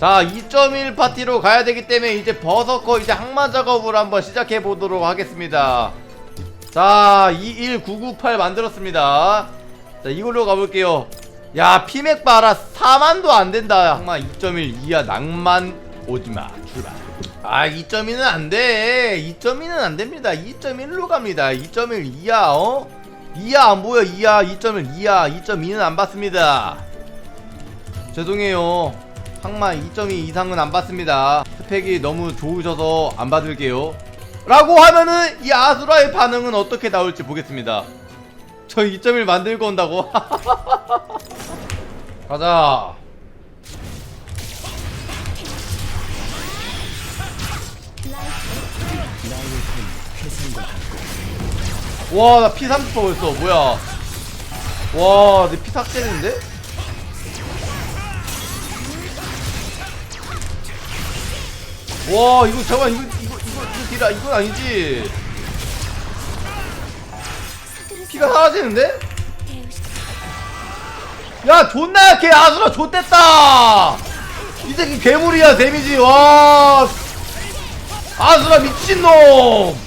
자 2.1 파티로 가야 되기 때문에 이제 버서커 이제 항마 작업을 한번 시작해 보도록 하겠습니다. 자 21998 만들었습니다. 자 이걸로 가볼게요. 야 피맥 봐라 4만도 안된다. 항마 2.1 이하 낭만 오지마 출발. 아 2.2는 안돼. 2.2는 안됩니다. 2.1로 갑니다. 2.1 이하 어? 이하 안 보여. 이하 2.1 이하 2.2는 안 받습니다. 죄송해요 항마 2.2 이상은 안 받습니다. 스펙이 너무 좋으셔서 안 받을게요. 라고 하면은 이 아수라의 반응은 어떻게 나올지 보겠습니다. 저 2.1 만들고 온다고? 가자. 와나피30% 벌써 뭐야? 와내 피 삭제했는데? 와 이거 잠깐 이거 이거 이거 이거 딜아 이건 아니지. 피가 사라지는데? 야 존나 약해. 아수라 좆됐다. 이 새끼 괴물이야 데미지. 와. 아수라 미친놈.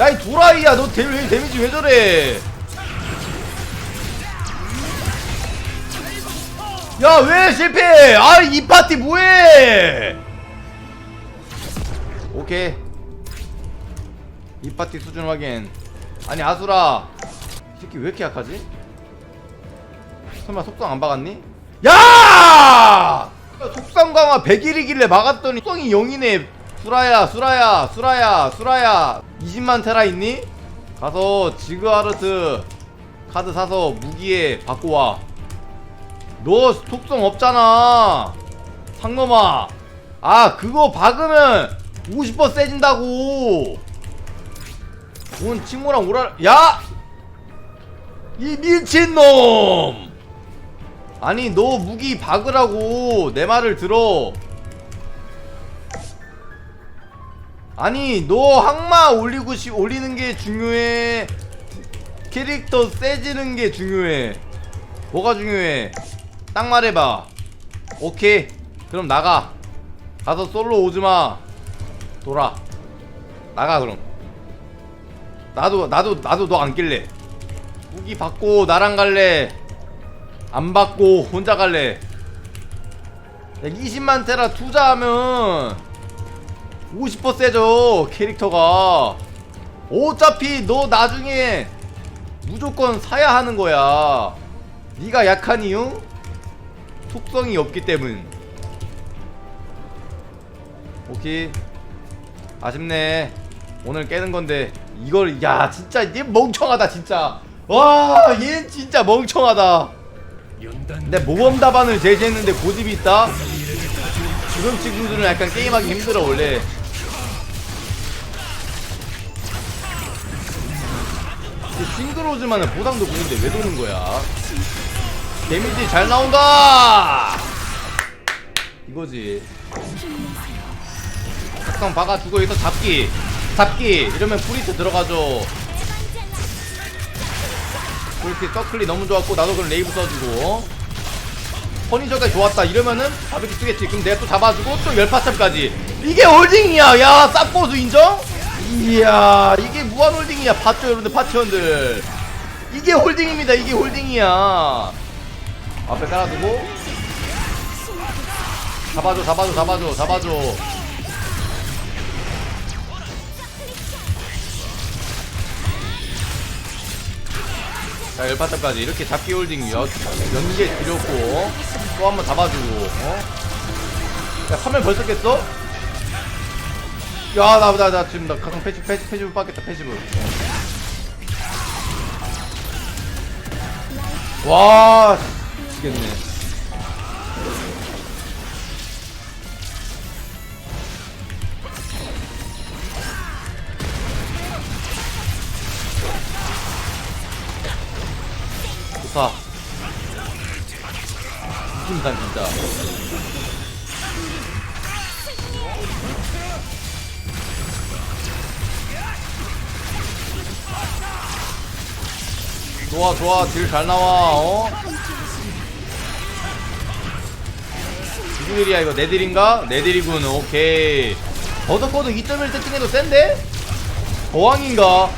야 이 도라이야. 너 데미, 데미지 왜 저래? 야 왜 실패 아이 파티 뭐해 오케이 이 파티 수준 확인 아니 아수라 이 새끼 왜 이렇게 약하지? 설마 속성 안 박았니? 야! 속성 강화 100일이길래 막았더니 속성이 0이네 수라야 수라야 수라야 수라야 20만 테라 있니? 가서 지그하르트 카드 사서 무기에 받고 와. 너 속성 없잖아. 상놈아. 아 그거 박으면 50% 세진다고. 돈 친구랑 오라. 야! 이 미친놈! 아니 너 무기 박으라고 내 말을 들어. 아니 너 항마 올리고 시 올리는 게 중요해 캐릭터 세지는 게 중요해 뭐가 중요해 딱 말해봐 오케이 그럼 나가 가서 솔로 오지마 돌아. 나가 그럼. 나도 나도 나도 너 안 낄래. 무기 받고 나랑 갈래. 안 받고 혼자 갈래. 야, 20만 테라 투자하면 50% 세져 캐릭터가. 어차피 너 나중에 무조건 사야 하는 거야. 네가 약한 이유? 속성이 없기 때문. 오케이 아쉽네. 오늘 깨는 건데 이걸 야 진짜 얘 멍청하다 진짜. 와얘 진짜 멍청하다. 내 모범 답안을 제시했는데 고집이 있다? 지금 친구들은 약간 게임하기 힘들어 원래. 싱그로즈만은 보상도 보는데 왜 도는 거야? 데미지 잘 나온다! 이거지 각성 박아주고 여기서 잡기 잡기. 이러면 프리트 들어가죠. 그렇게 서클이 너무 좋았고 나도 그럼 레이브 써주고. 퍼니저가 좋았다. 이러면은 바비큐 쓰겠지. 그럼 내가 또 잡아주고 또 열파참까지. 이게 홀딩이야. 야 쌉고수 인정? 이야 이게 무한 홀딩이야. 봤죠 여러분들? 파티원들. 이게 홀딩입니다. 이게 홀딩이야. 앞에 깔아두고. 잡아줘 잡아줘 잡아줘 잡아줘 자 열파탑까지 이렇게 잡기 홀딩 연, 연계 드렸고 또 한 번 잡아주고 어? 야 화면 벌써 깼어? 야 나 나 나 지금 나 가끔 패시 패시 패시브 빠겠다 패시브 와 미치겠네 미친다 진짜 좋아 좋아 딜 잘 나와 어? 누구들이야 이거 내들인가? 내들이군 오케이 버더코드 2.1 세팅해도 센데? 거왕인가?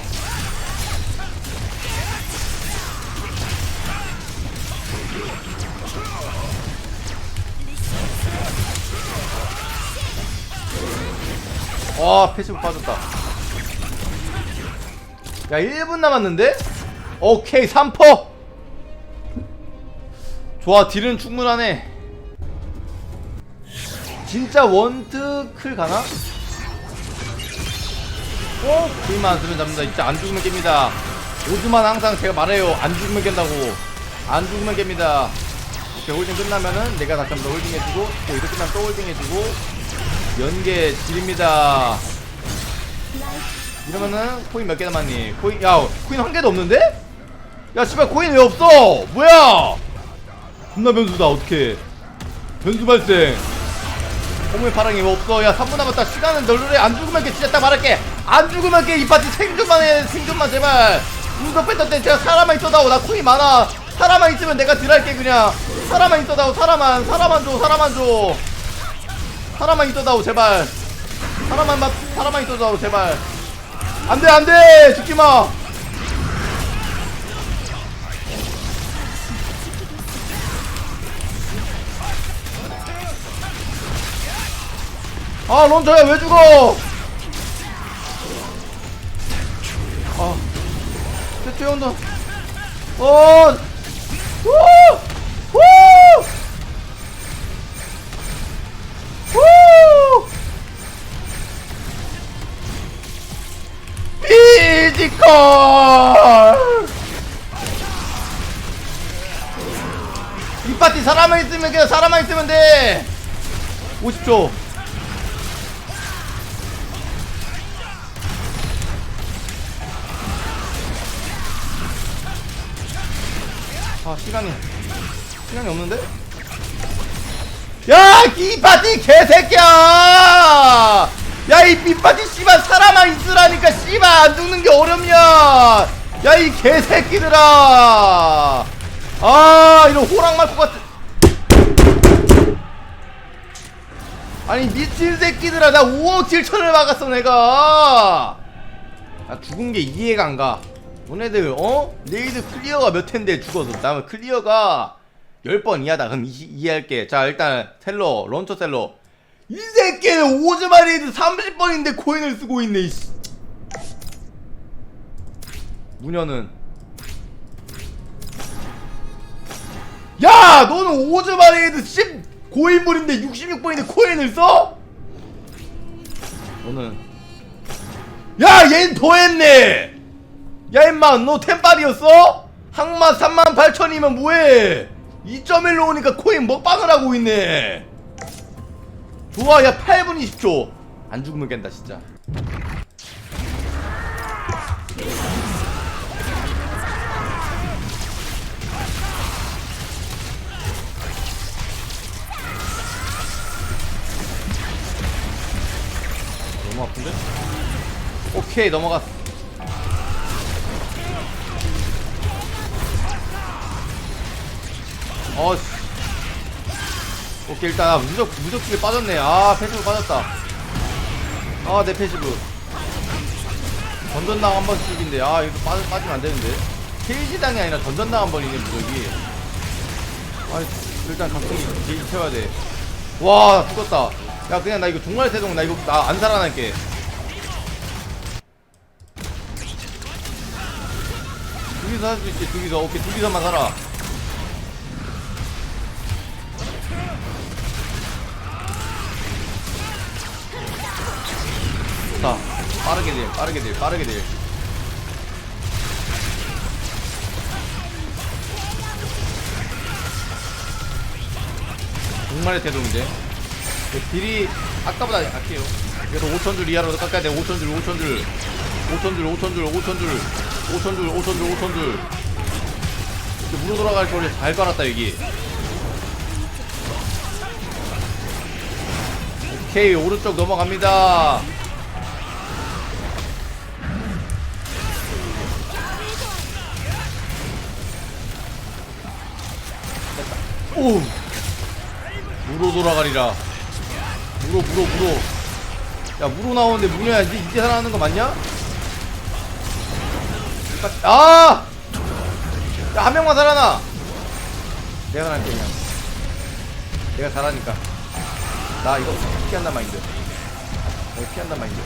와 패시브 빠졌다. 야 1분 남았는데? 오케이 3퍼! 좋아 딜은 충분하네. 진짜 원트 클 가나? 어? 딜만 쓰면 잡는다. 진짜 안 죽으면 깹니다. 오즈만 항상 제가 말해요. 안 죽으면 깬다고. 안 죽으면 깹니다. 이렇게 홀딩 끝나면은 내가 다시 한번 더 홀딩 해주고 또 이렇게 끝나면 또 홀딩 해주고 연계 딜입니다 이러면은 코인 몇 개 남았니? 코인 야 코인 한 개도 없는데? 야 씨발 코인 왜 없어? 뭐야? 겁나 변수다 어떻게? 변수 발생. 호무의 파랑이 왜 없어? 야 3분 남았다 시간은 널널해 안 죽으면 게 진짜 딱 말할게 안 죽으면 게이 파티 생존만 해 생존만 제발 운석 뺐던 때 제가 사람만 있어다오 나 코인 많아 사람만 있으면 내가 딜할게 그냥 사람만 있어다오 사람만 사람만 줘 사람만 줘 사람만 있어다오 제발. 사람만 막 사람만 있어다오 제발. 안돼 안돼! 죽지마! 아 런처야 왜 죽어? 아 대체 형도. 어! 후! 피지컬 이 파티 사람만 있으면 그냥 사람만 있으면 돼 50초 아 시간이 시간이 없는데? 야! 이 파티 개새끼야! 야이 삐파티 씨발 사람만 있으라니까 씨발 안 죽는 게 어렵냐! 야 이 개새끼들아! 아 이런 호랑 말것 같은. 아니 미친 새끼들아 나 5억 7천을 막았어 내가. 나 죽은 게 이해가 안가. 너네들 어? 레이드 클리어가 몇 텐데 죽어서 나 클리어가 10번 이하다 그럼 이, 이해할게. 자 일단 텔러 런처 텔러 이 새끼는 오즈마 레이드 30번인데 코인을 쓰고 있네 이씨. 무녀는. 야 너는 오즈마 레이드 10 고인물인데 66번인데 코인을 써? 너는. 야 얘는 더했네. 야 임마 너 템빨이었어? 항마 3만 8천이면 뭐해? 2.1로 오니까 코인 먹방을 하고 있네 좋아 야 8분 20초. 안 죽으면 깬다 진짜. 너무 아픈데? 오케이 넘어갔어 어씨 오케이 일단 아, 무적 무적집에 빠졌네. 아 패시브 빠졌다. 아 내 패시브. 전전당 한 번씩인데 아 이거 빠, 빠지면 안 되는데. 케이지당이 아니라 전전당 한 번이네 무적이. 아 일단 각성기 게이지 채워야 돼 와 죽었다. 야 그냥 나 이거 종말 세동 나 이거 나 안 살아날게. 둘이서 할 수 있지 둘이서. 오케이 둘이서만 살아 좋다. 빠르게 딜 빠르게 딜 빠르게 딜. 정말의 태동인데 딜이 아까보다 약해요. 그래서 5천줄 이하로 깎아야 돼. 5천줄 5천줄. 5천줄 5천줄 5천줄. 5천줄 5천줄 5천줄. 이렇게 물어 돌아갈 거리 잘 깔았다 여기. 오케이 오른쪽 넘어갑니다 오 무로 돌아가리라. 무로 무로 무로 야 무로 나오는데 무녀야 이제 이제 살아나는 거 맞냐? 아! 야 한 명만 살아나. 내가 살아날게 그냥. 내가 잘하니까. 나 이거 피한단 마인드. 내가 피한단 마인드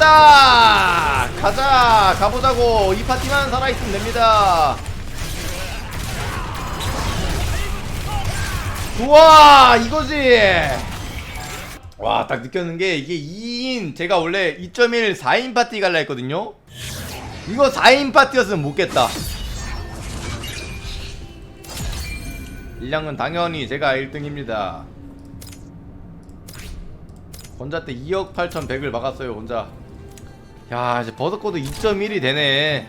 깼다! 가자! 가보자고! 이 파티만 살아있으면 됩니다! 좋아! 이거지! 와, 딱 느꼈는 게 이게 2인, 제가 원래 2.1 4인 파티 갈라 했거든요? 이거 4인 파티였으면 못 깼다. 일량은 당연히 제가 1등입니다. 혼자 때 2억 8천 100을 막았어요 혼자 야 이제 버섯코드 2.1이 되네